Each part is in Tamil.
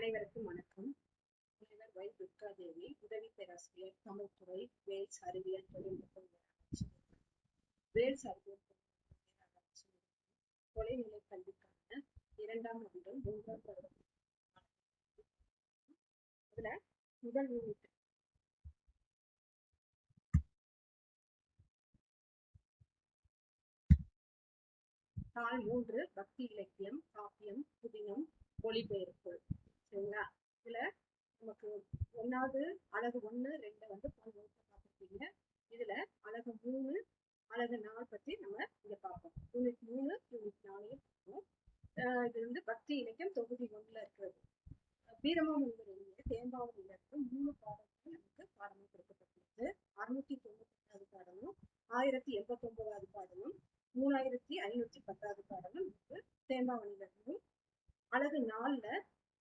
அனைவருக்கும் வணக்கம். முனைவர் வை துர்காதேவி உதவி பேராசிரியர் தமிழ்துறை வேல்ஸ் அறிவியல் தொழில்நுட்ப வேல்ஸ் அறிவியல் தொழில்நுட்ப தொலைநிலை கல்விக்கான இரண்டாம் ஆண்டு மூன்றாம் வருடம் அதுல முதல் யூனிட் தாள் மூன்று பக்தி இலக்கியம் காப்பியம் புதினம் மொழிபெயர்ப்பு சரிங்களா? இதுல நமக்கு ஒன்னாவது அழகு ஒண்ணு ரெண்டு வந்து போன வகுப்புல பார்த்துருக்கீங்க. இதுல அழகு மூணு அழகு நாலு பத்தி நம்ம இங்க பார்ப்போம். யூனிட் மூணு யூனிட் நாலையும் பார்ப்போம். இது வந்து பக்தி இலக்கியம் தொகுதி ஒண்ணுல இருக்கிறது. வீரமும் எழுதிய தேம்பாவளியில இருந்து மூணு பாடல்கள் நமக்கு பாடமா கொடுக்கப்பட்டுள்ளது அறுநூத்தி தொண்ணூத்தி எட்டாவது பாடலும் ஆயிரத்தி எண்பத்தி ஒன்பதாவது பாடலும் மூணாயிரத்தி ஐநூத்தி பத்தாவது பாடலும் நமக்கு தேம்பாவளியில இருந்தும் அழகு நாலுல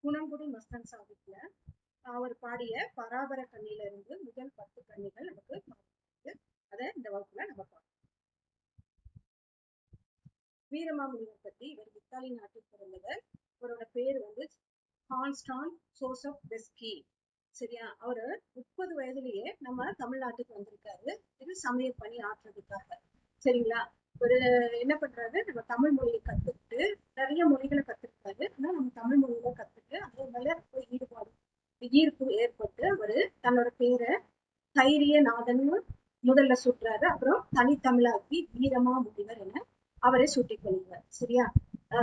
குணங்குடி மஸ்தான் சாஹிப்ல அவர் பாடிய பராபர கண்ணில இருந்து முதல் பத்து கண்ணிகள் நமக்கு அதை இந்த வகுப்புல நம்ம பார்க்கலாம் வீரமாமுனிவர் பத்தி இவர் இத்தாலி நாட்டில் பிறந்தவர். இவரோட பேர் வந்து கான்ஸ்டான் சோசப் பெஸ்கி சரியா? அவரு முப்பது வயதுலயே நம்ம தமிழ்நாட்டுக்கு வந்திருக்காரு. இது சமய பணி ஆற்றுறதுக்காக சரிங்களா? ஒரு என்ன பண்றாரு? நம்ம தமிழ் மொழியை கத்துக்கிட்டு நிறைய மொழிகளை கத்துக்கிட்டாரு. ஆனா நம்ம தமிழ் மொழியில கத்துட்டு அதே மேல ரொம்ப ஈடுபாடு ஈர்ப்பு ஏற்பட்டு அவரு தன்னோட பேரை தைரிய தைரியநாதன்னு முதல்ல சுட்டுறாரு. அப்புறம் தனித்தமிழாக்கி வீரமா முனிவர் என அவரை சுட்டி கொள்கிறார். சரியா?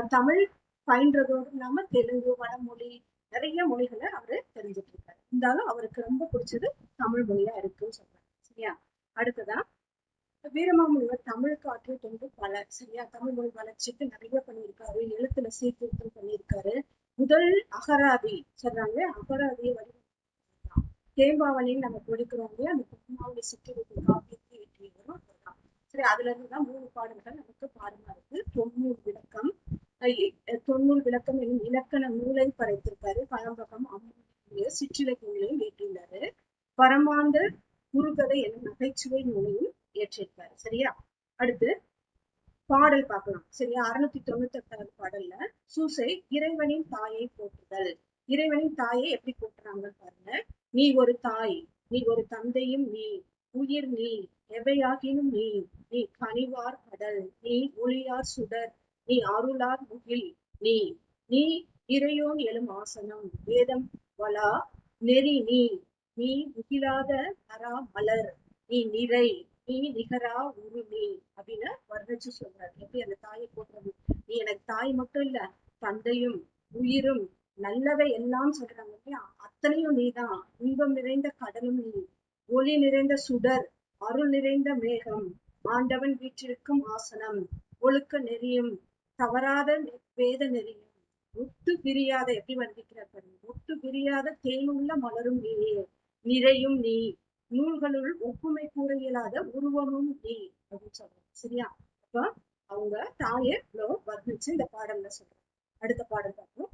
தமிழ் பயின்றதோடு இல்லாம தெலுங்கு வடமொழி நிறைய மொழிகளை அவரு தெரிஞ்சுட்டு இருக்காரு இருந்தாலும் அவருக்கு ரொம்ப பிடிச்சது தமிழ் மொழியா இருக்குன்னு சொல்றாரு. சரியா? அடுத்ததா வீரமாமுனிவர் தமிழுக்கு ஆற்றிய தொண்டு பல. சரியா? தமிழ் மொழி வளர்ச்சிக்கு நிறைய பண்ணியிருக்காரு. எழுத்துல சீர்திருத்தம் பண்ணியிருக்காரு. முதல் அகராதி சொல்றாங்க. அகராதியை வடிவமைத்தான் தேம்பாவளின்னு நம்ம படிக்கிறோம் இல்லையா? அந்த பெருமாவளி சிற்றிருக்கு காப்பியத்தை இயற்றியவரும் அவர்தான் சரி அதுல இருந்துதான் மூணு பாடல்கள் நமக்கு பாடமா இருக்கு. தொண்ணூறு விளக்கம். தொண்ணூறு விளக்கம் என்னும் இலக்கண நூலை படைத்திருக்காரு பழம்பகம் அம்முடைய சிற்றிலக்கியங்களையும் ஏற்றியுள்ளாரு பரமாந்த குறுகதை என்னும் நகைச்சுவை நூலையும் ஏற்றிருக்காரு சரியா? அடுத்து பாடல் பார்க்கலாம். சரியா? அறுநூத்தி தொண்ணூத்தி எட்டாவது சூசை இறைவனின் தாயை போற்றுதல். இறைவனின் தாயை எப்படி போற்றுறாங்க பாருங்க. நீ ஒரு தாய் நீ ஒரு தந்தையும் நீ உயிர் நீ எவையாகினும் நீ நீ கனிவார் கடல் நீ ஒளியார் சுடர் நீ அருளார் முகில் நீ நீ இறையோன் எழும் ஆசனம் வேதம் வலா நெறி நீ நீ முகிலாத அரா மலர் நீ நிறை நீ நிகரா உருமி அப்படின்னு வர்ணிச்சு சொல்றாரு. எப்படி அந்த தாயை போடுறது நீ எனக்கு தாய் மட்டும் இல்ல தந்தையும் உயிரும் நல்லவை எல்லாம் சொல்றாங்க இல்லையா? அத்தனையும் நீதான். இன்பம் நிறைந்த கடலும் நீ. ஒளி நிறைந்த சுடர் அருள் நிறைந்த மேகம். ஆண்டவன் வீற்றிருக்கும் ஆசனம். ஒழுக்க நெறியும் தவறாத வேத நெறியும். ஒட்டு பிரியாத எப்படி வர்ணிக்கிறார் பாருங்க. ஒட்டு பிரியாத தேனுள்ள மலரும் நீயே நிறையும் நீ. நூல்களுள் ஒப்புமை கூற இயலாத உருவமும் நீ. அப்படின்னு சொல்றாங்க. சரியா? அப்ப அவங்க தாயை வர்ணிச்சு இந்த பாடல்ல சொல்றாங்க. அடுத்த பாடல் பார்ப்போம்.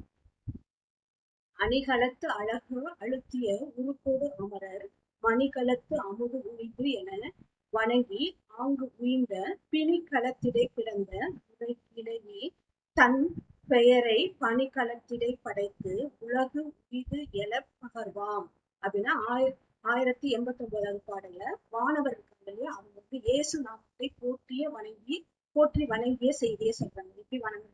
அணிகலத்து அழகு அழுத்திய உருக்கோடு அமரர் மணிகலத்து அமுது உரிந்து என வணங்கி ஆங்கு உயிர்ந்த பிணிக்களத்திடை கிடந்த உரை தன் பெயரை பணிக்களத்திடை படைத்து உலகு உயிது எல பகர்வாம். அப்படின்னா ஆயிர ஆயிரத்தி எண்பத்தி ஒன்பதாவது பாடல்ல மாணவர் இருக்காங்க அவங்க வந்து இயேசு நாமத்தை போற்றிய வணங்கி போற்றி வணங்கிய செய்தியை சொல்றாங்க. எப்படி வணங்க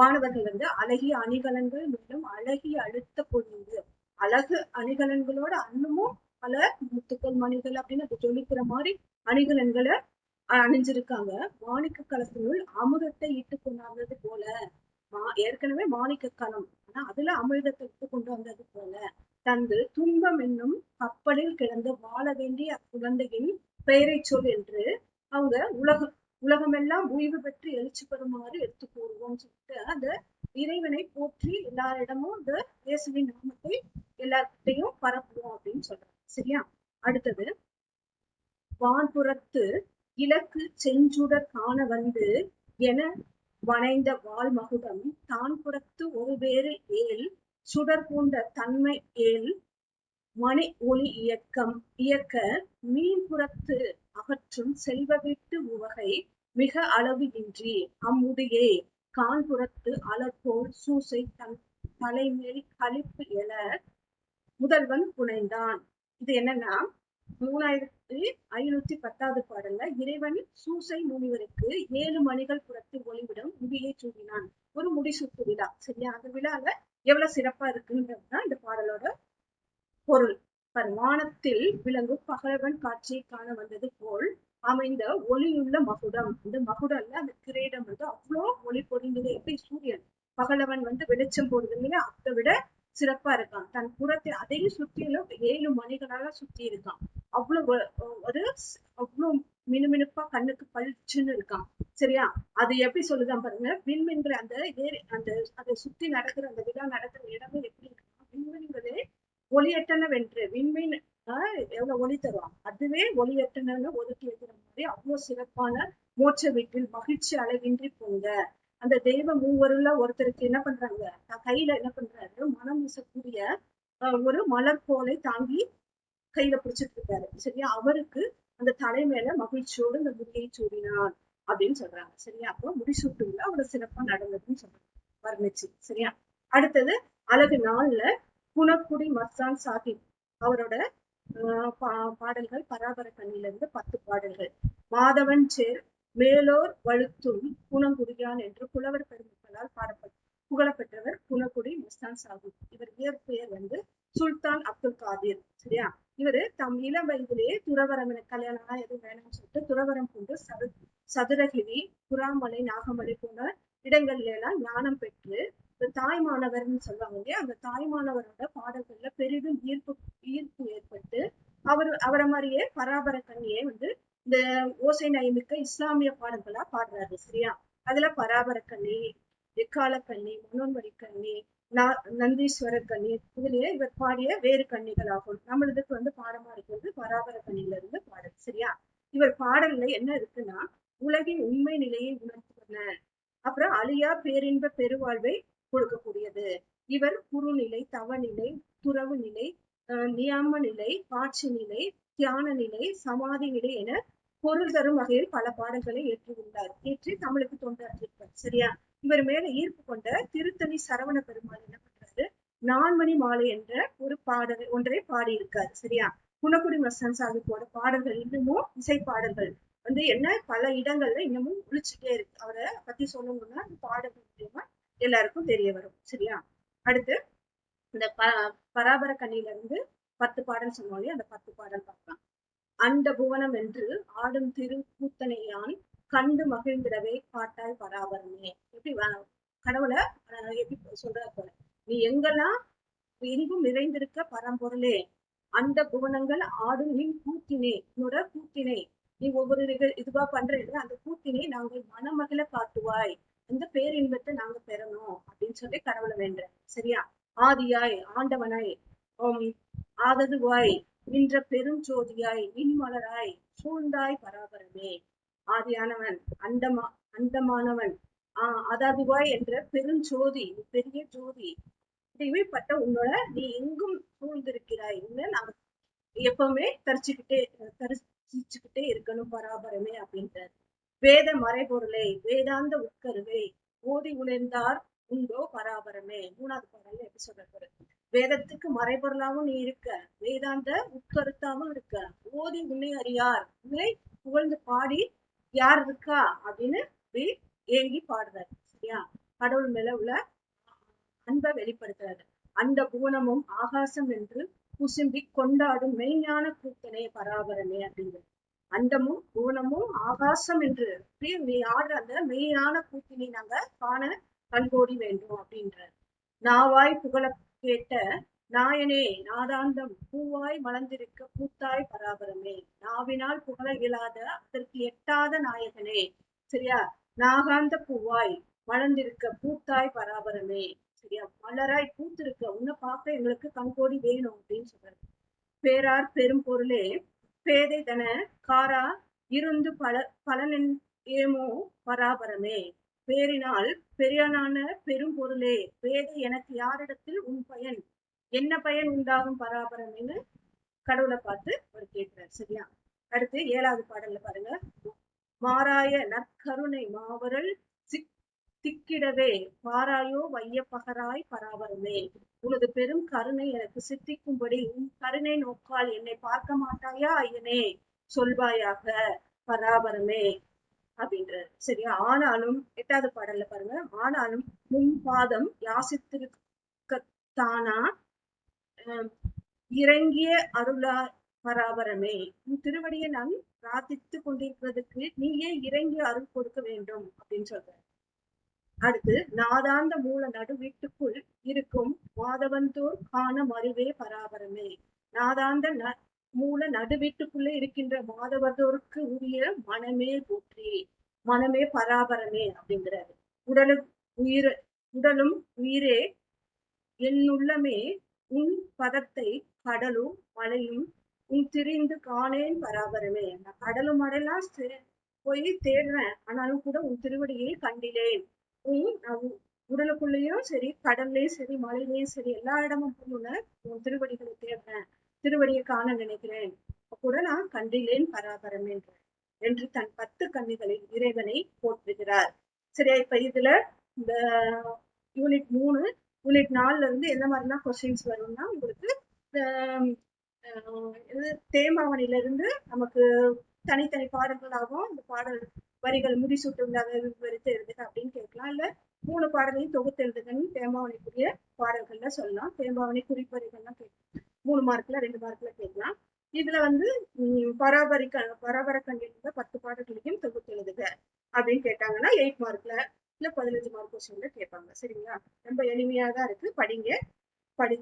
வானவர்கள் வந்து அழகிய அணிகலன்கள் மற்றும் அழகிய அழுத்த பொழிந்து அழகு அணிகலன்களோட அன்னமும் பல முத்துக்கள் மணிகள் அப்படின்னு அது ஜொலிக்கிற மாதிரி அணிகலன்களை அணிஞ்சிருக்காங்க. மாணிக்க கலத்தினுள் அமுதத்தை இட்டு கொண்டாந்தது போல மா ஏற்கனவே மாணிக்க கலம் ஆனா அதுல அமிர்தத்தை இட்டு கொண்டு வந்தது போல தந்து துன்பம் என்னும் கப்பலில் கிடந்து வாழ வேண்டிய குழந்தையின் பெயரை சொல் என்று அவங்க உலகம் உலகமெல்லாம் ஓய்வு பெற்று எழுச்சி பெறுமாறு எடுத்து கூறுவோம். இறைவனை போற்றி எல்லாரிடமும் இந்த இயேசுவின் நாமத்தை எல்லார்கிட்டையும் பரப்புவோம் அப்படின்னு சொல்றாங்க. சரியா? அடுத்தது வான்புறத்து இலக்கு செஞ்சுடர் காண வந்து என வணைந்த வால்மகுடம் தான் புறத்து ஒரு வேறு ஏல் சுடர் பூண்ட தன்மை ஏல் மணி ஒளி இயக்கம் இயக்க மீன்புறத்து அகற்றும் செல்வ வீட்டு உவகை மிக அளவு இன்றி அம்முடியே கான்புறத்து அலர்போல் சூசை தன் தலைமேல் கழிப்பு எழ முதல்வன் புனைந்தான். இது என்னன்னா மூணாயிரத்தி ஐநூத்தி பத்தாவது பாடல்ல இறைவன் சூசை முனிவருக்கு ஏழு மணிகள் புறத்து ஒளிவிடும் முடியை சூடினான் ஒரு முடிசூட்டு விழா சரியா? அந்த விழால எவ்வளவு சிறப்பா இருக்குன்றதுதான் இந்த பாடலோட பொருள். வானத்தில் விளங்கும் பகலவன் காட்சியை காண வந்தது போல் அமைந்த ஒளியுள்ள மகுடம் இந்த மகுடம்ல அந்த கிரீடம் வந்து அவ்வளோ ஒளி பொழிந்தது. எப்படி சூரியன் பகலவன் வந்து வெளிச்சம் போடுது இல்லையா? அதை விட சிறப்பா இருக்கான். தன் புறத்தை அதையும் சுற்றிலும் ஏழு மணிகளாக சுத்தி இருக்கான். அவ்வளவு ஒரு அவ்வளோ அவ்வளவு மினுமினுப்பா கண்ணுக்கு பளிச்சுன்னு இருக்கான். சரியா? அது எப்படி சொல்லுதான் பாருங்க. விண்மீன்கிற அந்த ஏறி அந்த அதை சுத்தி நடக்கிற அந்த விழா நடக்கிற இடமே எப்படி இருக்குன்னா விண்மீன்களே ஒளியட்டன வென்று விண்மீன் எவ்வளவு ஒளி தருவாங்க அதுவே ஒளியட்டனன்னு ஒதுக்கி வைக்கிற மாதிரி அவ்வளவு சிறப்பான மோட்ச வீட்டில் மகிழ்ச்சி அளவின்றி போங்க. அந்த தெய்வ மூவருல ஒருத்தருக்கு என்ன பண்றாங்க? கையில என்ன பண்றாரு? மனம் வீசக்கூடிய ஒரு மலர் போலை தாங்கி கையில பிடிச்சிட்டு இருக்காரு. சரியா? அவருக்கு அந்த தலை மேல மகிழ்ச்சியோடு இந்த முடியை சூடினான் அப்படின்னு சொல்றாங்க. சரியா? அப்போ முடிசூட்டுல அவரோட சிறப்பா நடந்ததுன்னு சொல்றாங்க. வர்ணிச்சு. சரியா? அடுத்தது அழகு நாள்ல குணக்குடி மஸ்தான் சாஹிப் அவரோட பாடல்கள் பராபர கண்ணிலிருந்து பத்து பாடல்கள். மாதவன் சேர் மேலோர் வழுத்தும் குணங்குடியான் என்று புலவர் பெருமக்களால் பாடப்பட்ட புகழப்பெற்றவர் குணக்குடி முஸ்தான் சாஹிப். இவர் இயற்பெயர் வந்து சுல்தான் அப்துல் காதிர் சரியா? இவரு தம் இளம் வயதிலேயே துறவரம் என கல்யாணம் எதுவும் வேணும்னு சொல்லிட்டு துறவரம் கொண்டு சது சதுரகிரி புறாமலை நாகமலை போன்ற இடங்கள்ல எல்லாம் ஞானம் பெற்று தாய் தாய்மானவர்னு சொல்லுவாங்க இல்லையா? அந்த தாய்மானவரோட பாடல்கள்ல பெரிதும் ஈர்ப்பு ஈர்ப்பு ஏற்பட்டு அவர் அவரை மாதிரியே பராபர கண்ணியே வந்து இந்த ஓசை நயமிக்க இஸ்லாமிய பாடல்களா பாடுறாரு சரியா? அதுல பராபர கண்ணி எக்கால கண்ணி மனோன்மணி கண்ணி நந்தீஸ்வர கண்ணி இதுலயே இவர் பாடிய வேறு கண்ணிகள் ஆகும் நம்மளுக்கு வந்து பாடமா இருக்கிறது பராபர கண்ணில இருந்து பாடல் சரியா? இவர் பாடல்ல என்ன இருக்குன்னா உலகின் உண்மை நிலையை உணர்த்துவன. அப்புறம் அழியா பேரின்ப பெருவாழ்வை கொடுக்கக்கூடியது. இவர் குறுநிலை தவநிலை துறவு நிலை நியம நியாம நிலை காட்சி நிலை தியான நிலை சமாதி நிலை என பொருள் தரும் வகையில் பல பாடல்களை ஏற்றியுள்ளார் ஏற்றி தமிழுக்கு தொண்டாற்றியிருப்பார் சரியா? இவர் மேல ஈர்ப்பு கொண்ட திருத்தணி சரவண பெருமாள் என்ன பண்றாரு? நான்மணி மாலை என்ற ஒரு பாடல் ஒன்றை பாடியிருக்காரு. சரியா? குணக்குடி மஸ்தான் சாஹிப்போட பாடல்கள் இன்னமும் இசை பாடல்கள் வந்து என்ன பல இடங்கள்ல இன்னமும் ஒழிச்சுட்டே இருக்கு. அவரை பத்தி சொல்லணும்னா அந்த பாடல்கள் மூலியமா எல்லாருக்கும் தெரிய வரும் சரியா? அடுத்து இந்த ப பராபர கண்ணில இருந்து பத்து பாடல் சொன்னோம் அந்த பத்து பாடல் பார்க்கலாம். அண்ட புவனம் என்று ஆடும் திரு கூத்தனையான் கண்டு மகிழ்ந்திடவே காட்டாய் பராபரமே. எப்படி கடவுளை அஹ், எப்படி சொல்றாரு போல? நீ எங்கெல்லாம் எங்கும் நிறைந்திருக்க பரம்பொருளே அந்த புவனங்கள் ஆடும் நீ கூத்தினே உன்னோட கூத்தினை. நீ ஒவ்வொரு இதுவா பண்ற அந்த கூத்தினை நாங்கள் மனமகிழ காட்டுவாய். இந்த பேரின்பத்தை நாங்க பெறணும் அப்படின்னு சொல்லி கடவுளை வேண்டுறேன். சரியா? ஆதியாய் ஆண்டவனாய் ஓம் ஆததுவாய் நின்ற பெரும் ஜோதியாய் நின்மலராய் சூழ்ந்தாய் பராபரமே. ஆதியானவன் அண்டமா அண்டமானவன் ஆஹ் அதாதுவாய் என்ற பெருஞ்சோதி பெரிய ஜோதி. இப்படிப்பட்ட உன்னோட நீ எங்கும் சூழ்ந்திருக்கிறாய் உன்னை நாங்க எப்பவுமே தரிச்சுக்கிட்டே தரிசிச்சுக்கிட்டே இருக்கணும் பராபரமே அப்படின்றது வேத மறைபொருளை வேதாந்த உட்கருவை ஓதி உழைந்தார் உண்டோ பராபரமே. மூணாவது பாடல்ல எப்படி சொல்றாரு வேதத்துக்கு மறைபொருளாவும் நீ இருக்க வேதாந்த உட்கருத்தாவும் இருக்க ஓதி உன்னை அறியார் உன்னை புகழ்ந்து பாடி யார் இருக்கா அப்படின்னு இப்படி ஏங்கி பாடுறாரு சரியா? கடவுள் மேல உள்ள அன்பை வெளிப்படுத்துறாரு. அந்த புவனமும் ஆகாசம் என்று குசும்பி கொண்டாடும் மெய்ஞான கூத்தனே பராபரமே அப்படிங்கிறது அண்டமும் பூனமும் ஆகாசம் என்று அப்படியே நீ ஆடுற அந்த மெய்யான கூத்தினை நாங்க காண கண்கோடி வேண்டும் அப்படின்றார். நாவாய் புகழ கேட்ட நாயனே நாதாந்தம் பூவாய் மலர்ந்திருக்க பூத்தாய் பராபரமே. நாவினால் புகழ இயலாத அதற்கு எட்டாத நாயகனே. சரியா? நாகாந்த பூவாய் மலர்ந்திருக்க பூத்தாய் பராபரமே. சரியா? மலராய் பூத்திருக்க உன்னை பார்க்க எங்களுக்கு கண்கோடி வேணும் அப்படின்னு சொல்றாரு. பேரார் பெரும் பொருளே பேதை தன காரா இருந்து பல பலனின் ஏமோ பராபரமே. பேரினால் பெரியனான பெரும் பொருளே பேதை எனக்கு யாரிடத்தில் உன் பயன்? என்ன பயன் உண்டாகும் பராபரம்னு கடவுளை பார்த்து அவர் கேட்கிறார். சரியா? அடுத்து ஏழாவது பாடல்ல பாருங்க. மாறாய நற்கருணை மாவரல் திக்கிடவே பாராயோ வையப்பகராய் பராபரமே. உனது பெரும் கருணை எனக்கு சித்திக்கும்படி உன் கருணை நோக்கால் என்னை பார்க்க மாட்டாயா ஐயனே? சொல்வாயாக பராபரமே. அப்படின்ற சரியா ஆனாலும் எட்டாவது பாடல்ல பாருங்க. ஆனாலும் முன் பாதம் யாசித்திருக்கத்தானா? அஹ், இறங்கிய அருளா பராபரமே. உன் திருவடியை நான் பிரார்த்தித்து கொண்டிருக்கிறதுக்கு நீயே இறங்கி அருள் கொடுக்க வேண்டும் அப்படின்னு சொல்ற அடுத்து நாதாந்த மூல நடு வீட்டுக்குள் இருக்கும் மாதவந்தோர் காண மருவே பராபரமே. நாதாந்த ந மூல நடு வீட்டுக்குள்ளே இருக்கின்ற மாதவந்தோருக்கு உரிய மனமே போற்றி மனமே பராபரமே அப்படிங்கிறாரு. உடலு உயிர் உடலும் உயிரே என்னுள்ளமே உன் பதத்தை கடலும் மலையும் உன் திரிந்து காணேன் பராபரமே. நான் கடலும் மலையெல்லாம் போய் தேடுறேன் ஆனாலும் கூட உன் திருவடியை கண்டிலேன். உன் உடலுக்குள்ளேயும் சரி கடல்லையும் சரி மலையிலயும் சரி எல்லா இடமும் போன உன் திருவடிகளை தேடுறேன். திருவடியை காண நினைக்கிறேன். கூட நான் கண்டிலேன் பராபரம் என்று தன் பத்து கண்ணிகளில் இறைவனை போற்றுகிறார். சரியா இப்ப இதுல இந்த யூனிட் மூணு யூனிட் நாலுல இருந்து என்ன மாதிரிலாம் கொஸ்டின்ஸ் வரும்னா உங்களுக்கு இந்த ஆஹ், தேமாவணில இருந்து நமக்கு தனித்தனி பாடல்களாகவும் இந்த பாடல் வரிகள் முடிசூட்டுள்ளாக விவரித்து எழுதுக அப்படின்னு கேட்கலாம். இல்ல மூணு பாடலையும் தொகுத்து எழுதுகன்னு தேமாவணிக்குரிய பாடல்கள்ல சொல்லலாம். தேம்பாவணி குறிப்பறிகள்லாம் கேட்கலாம். மூணு மார்க்ல ரெண்டு மார்க்ல கேட்கலாம். இதுல வந்து பராபரிக்க பராபர கண்டிப்பாக பத்து பாடல்களையும் தொகுத்து எழுதுக அப்படின்னு கேட்டாங்கன்னா எயிட் மார்க்ல இல்ல பதினஞ்சு மார்க் கொஸ்டின்ல கேட்பாங்க. சரிங்களா? ரொம்ப எளிமையா தான் இருக்கு. படிங்க. படி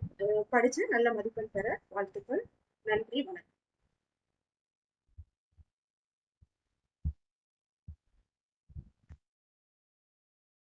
படிச்சு நல்ல மதிப்பெண் பெற வாழ்த்துக்கள். நன்றி வணக்கம்.